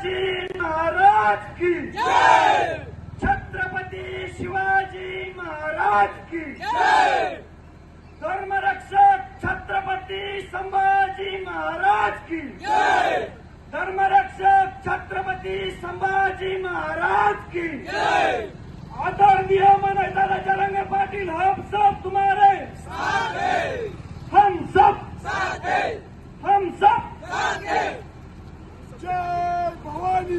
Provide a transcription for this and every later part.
शिवाजी महाराज की छत्रपती शिवाजी महाराज की धर्मरक्षक छत्रपती संभाजी महाराज की धर्मरक्षक छत्रपती संभाजी महाराज की आदरणीय मनोज जरंगे पाटील हम सब तुम्हारे हम सब हम सब जय भवानी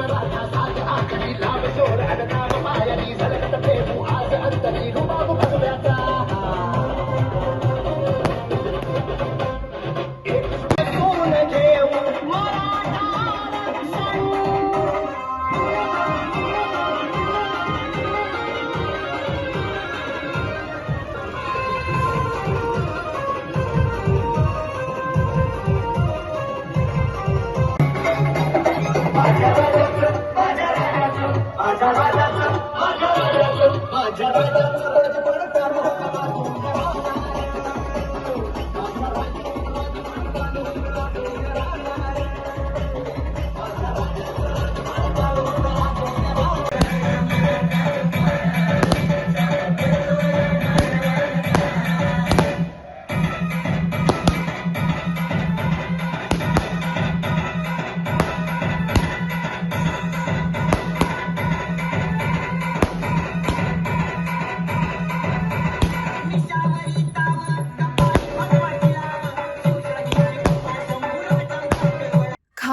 में बैठा था माझ्या राजाचं माझ्या राजाचं माझ्या राजाचं माझ्या राजाचं.